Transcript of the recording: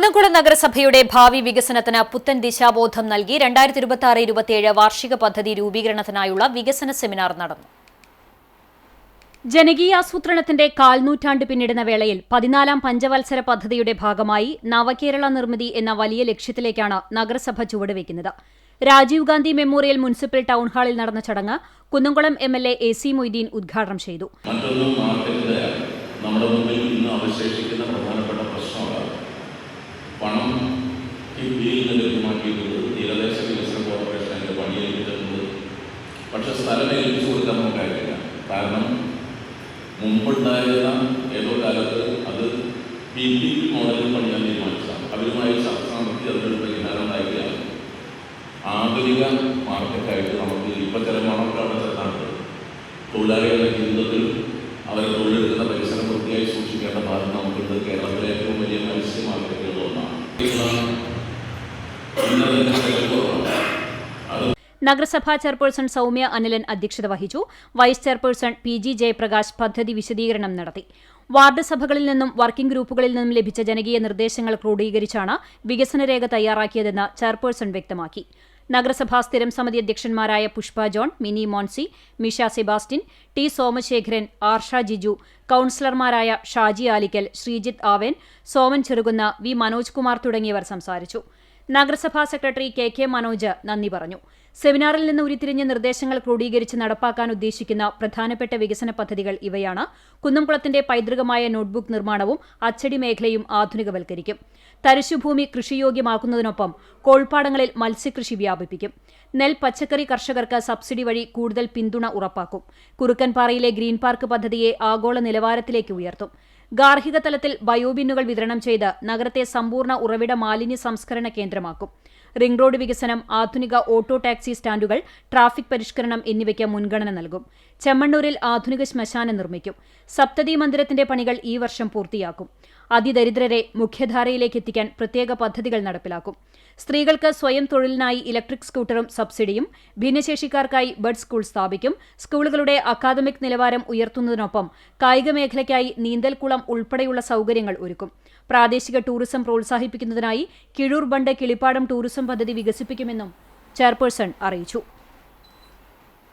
കുന്നംകുളം നഗരസഭയുടെ ഭാവി വികസനത്തിന് പുത്തൻ ദിശാബോധം നൽകി രണ്ടായിരത്തി ഇരുപത്തി ആറ് ഇരുപത്തിയേഴ് വാർഷിക പദ്ധതി രൂപീകരണത്തിനായുള്ള വികസന സെമിനാർ നടന്നു. ജനകീയാസൂത്രണത്തിന്റെ കാൽനൂറ്റാണ്ട് പിന്നിടുന്ന വേളയിൽ പതിനാലാം പഞ്ചവത്സര പദ്ധതിയുടെ ഭാഗമായി നവകേരള നിർമ്മിതി എന്ന വലിയ ലക്ഷ്യത്തിലേക്കാണ് നഗരസഭ ചുവടുവെക്കുന്നത്. Rajiv Gandhi memorial municipal town ഹാളിൽ നടന്ന ചടങ്ങ് Kunnamkulam M L A A C Moideen ഉദ്ഘാടനം ചെയ്തു. മറ്റൊന്ന് നമ്മുടെ മുമ്പിൽ ഇന്ന് അവശേഷിക്കുന്ന പ്രധാനപ്പെട്ട സ്ഥലം ഏൽപ്പിച്ചു കൊടുക്കാൻ നമുക്കായിട്ടില്ല കാരണം മുമ്പുണ്ടായിരുന്ന ഏതോ കാലത്ത് അത് പി പി മോഡലിൽ പണിയാൻ തീരുമാനിച്ചതാണ്. അവരുമായി ചർച്ച നടത്തി അതിനൊരു പരിഹാരം ഉണ്ടായിരിക്കുകയാണ് ആധുനിക മാർക്കറ്റായിട്ട് നമുക്ക് ഇപ്പം ചില മണമൊക്കെ അവിടെ ചേർത്താണ്ട് തൊഴിലാളികളുടെ ജീവിതത്തിൽ അവരെ തൊഴിലെടുക്കുന്ന പരിസരം വൃത്തിയായി സൂക്ഷിക്കേണ്ട ഭാഗം നമുക്കുണ്ട് കേരളത്തിലെ ഏറ്റവും നഗരസഭാ ചെയർപേഴ്സൺ സൗമ്യ അനിലൻ അധ്യക്ഷത വഹിച്ചു. Vice chairperson P G Jayaprakash പദ്ധതി വിശദീകരണം നടത്തി. വാർഡ് സഭകളിൽ നിന്നും വർക്കിംഗ് ഗ്രൂപ്പുകളിൽ നിന്നും ലഭിച്ച ജനകീയ നിർദ്ദേശങ്ങൾ ക്രോഡീകരിച്ചാണ് വികസനരേഖ തയ്യാറാക്കിയതെന്ന് ചെയർപേഴ്സൺ വ്യക്തമാക്കി. നഗരസഭാ സ്ഥിരം സമിതി അധ്യക്ഷന്മാരായ Pushpa John Mini Monsi Misha Sebastian T Somasekharan Arsha Jiju കൌൺസിലർമാരായ Shaji Alikkal Sreejith ആവേൻ Soman Cherukunna V Manoj Kumar തുടങ്ങിയവർ സംസാരിച്ചു. നഗരസഭാ സെക്രട്ടറി കെ കെ മനോജ് നന്ദി പറഞ്ഞു. സെമിനാറിൽ നിന്ന് ഉരുത്തിരിഞ്ഞ നിർദ്ദേശങ്ങൾ ക്രോഡീകരിച്ച് നടപ്പാക്കാൻ ഉദ്ദേശിക്കുന്ന പ്രധാനപ്പെട്ട വികസന പദ്ധതികൾ ഇവയാണ്. കുന്നംകുളത്തിന്റെ പൈതൃകമായ നോട്ട്ബുക്ക് നിർമ്മാണവും അച്ചടി മേഖലയും ആധുനികവൽക്കരിക്കും. തരിശുഭൂമി കൃഷിയോഗ്യമാക്കുന്നതിനൊപ്പം കോൾപ്പാടങ്ങളിൽ മത്സ്യകൃഷി വ്യാപിപ്പിക്കും. നെൽ പച്ചക്കറി കർഷകർക്ക് സബ്സിഡി വഴി കൂടുതൽ പിന്തുണ ഉറപ്പാക്കും. കുറുക്കൻപാറയിലെ ഗ്രീൻ പാർക്ക് പദ്ധതിയെ ആഗോള നിലവാരത്തിലേക്ക് ഉയർത്തും. ഗാർഹിക തലത്തിൽ ബയോബിന്നുകൾ വിതരണം ചെയ്ത് നഗരത്തെ സമ്പൂർണ ഉറവിട മാലിന്യ സംസ്കരണ കേന്ദ്രമാക്കും. റിംഗ് റോഡ് വികസനം ആധുനിക ഓട്ടോ ടാക്സി സ്റ്റാൻഡുകൾ ട്രാഫിക് പരിഷ്കരണം എന്നിവയ്ക്ക് മുൻഗണന നൽകും. ചെമ്മണ്ണൂരിൽ ആധുനിക ശ്മശാനം നിർമ്മിക്കും. സപ്തതി മന്ദിരത്തിന്റെ പണികൾ ഈ വർഷം പൂർത്തിയാക്കും. അതിദരിദ്രരെ മുഖ്യധാരയിലേക്ക് എത്തിക്കാൻ പ്രത്യേക പദ്ധതികൾ നടപ്പിലാക്കും. സ്ത്രീകൾക്ക് സ്വയം തൊഴിലിനായി ഇലക്ട്രിക് സ്കൂട്ടറും സബ്സിഡിയും ഭിന്നശേഷിക്കാർക്കായി ബഡ് സ്കൂൾ സ്ഥാപിക്കും സ്കൂളുകളുടെ അക്കാദമിക് നിലവാരം ഉയർത്തുന്നതിനൊപ്പം കായിക മേഖലയ്ക്കായി നീന്തൽക്കുളം ഉൾപ്പെടെയുള്ള സൗകര്യങ്ങൾ ഒരുക്കും. പ്രാദേശിക ടൂറിസം പ്രോത്സാഹിപ്പിക്കുന്നതിനായി കിഴൂർ ബണ്ട് കിളിപ്പാടം ടൂറിസം പദ്ധതി വികസിപ്പിക്കുമെന്നും ചെയർപേഴ്സൺ അറിയിച്ചു